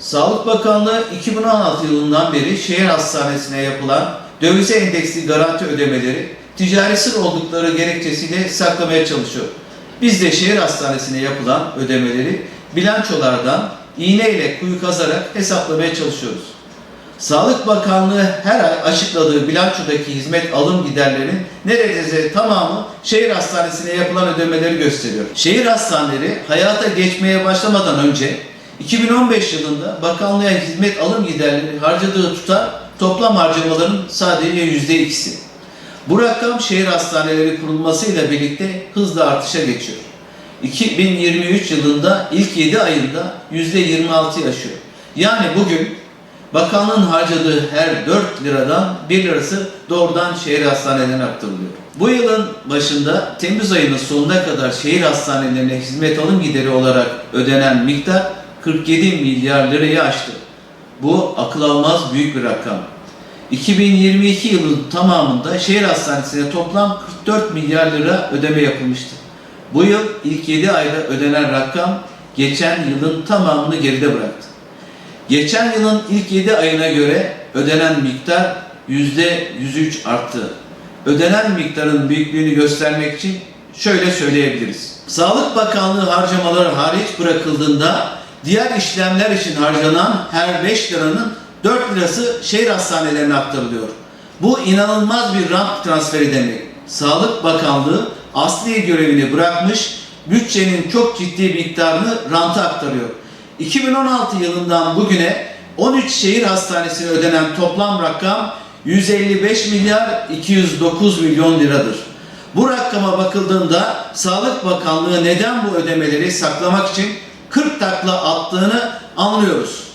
Sağlık Bakanlığı 2016 yılından beri şehir hastanesine yapılan dövize endeksli garanti ödemeleri ticari sır oldukları gerekçesiyle saklamaya çalışıyor. Biz de şehir hastanesine yapılan ödemeleri bilançolardan iğneyle kuyu kazarak hesaplamaya çalışıyoruz. Sağlık Bakanlığı her ay açıkladığı bilançodaki hizmet alım giderlerinin neredeyse tamamı şehir hastanesine yapılan ödemeleri gösteriyor. Şehir hastaneleri hayata geçmeye başlamadan önce 2015 yılında bakanlığa hizmet alım giderleri harcadığı tutar toplam harcamaların sadece %2'si. Bu rakam şehir hastaneleri kurulmasıyla birlikte hızla artışa geçiyor. 2023 yılında ilk 7 ayında %26 yaşıyor. Yani bugün bakanlığın harcadığı her 4 liradan 1 lirası doğrudan şehir hastanelerine aktarılıyor. Bu yılın başında Temmuz ayının sonuna kadar şehir hastanelerine hizmet alım gideri olarak ödenen miktar 47 milyar lirayı aştı. Bu akıl almaz büyük bir rakam. 2022 yılının tamamında şehir hastanesine toplam 44 milyar lira ödeme yapılmıştı. Bu yıl ilk 7 ayda ödenen rakam geçen yılın tamamını geride bıraktı. Geçen yılın ilk 7 ayına göre ödenen miktar %103 arttı. Ödenen miktarın büyüklüğünü göstermek için şöyle söyleyebiliriz. Sağlık Bakanlığı harcamaları hariç bırakıldığında diğer işlemler için harcanan her 5 liranın 4 lirası şehir hastanelerine aktarılıyor. Bu inanılmaz bir rant transferi demek. Sağlık Bakanlığı asli görevini bırakmış, bütçenin çok ciddi miktarını ranta aktarıyor. 2016 yılından bugüne 13 şehir hastanesine ödenen toplam rakam 155 milyar 209 milyon liradır. Bu rakama bakıldığında Sağlık Bakanlığı neden bu ödemeleri saklamak için 40 takla attığını anlıyoruz.